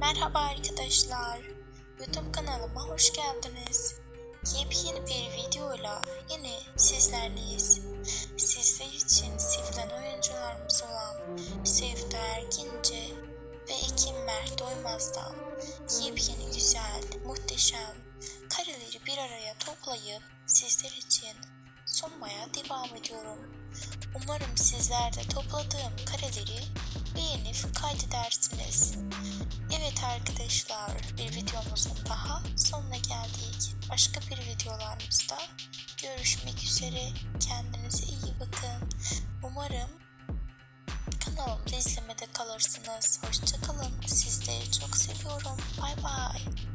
Merhaba arkadaşlar. YouTube kanalıma hoş geldiniz. Yepyeni bir videoyla yine sizlerleyiz. Sizler için sevilen oyuncularımız olan Sevda Ergince ve Ekim Mert Doymaz'dan yepyeni güzel, muhteşem kareleri bir araya toplayıp sizler için sunmaya devam ediyorum. Umarım sizler de topladığım kareleri beğenip kaydedersiniz. Evet arkadaşlar bir videomuzun daha sonuna geldik. Başka bir videolarımızda görüşmek üzere. Kendinize iyi bakın. Umarım kanalımda izlemede kalırsınız. Hoşçakalın. Sizleri çok seviyorum. Bay bay.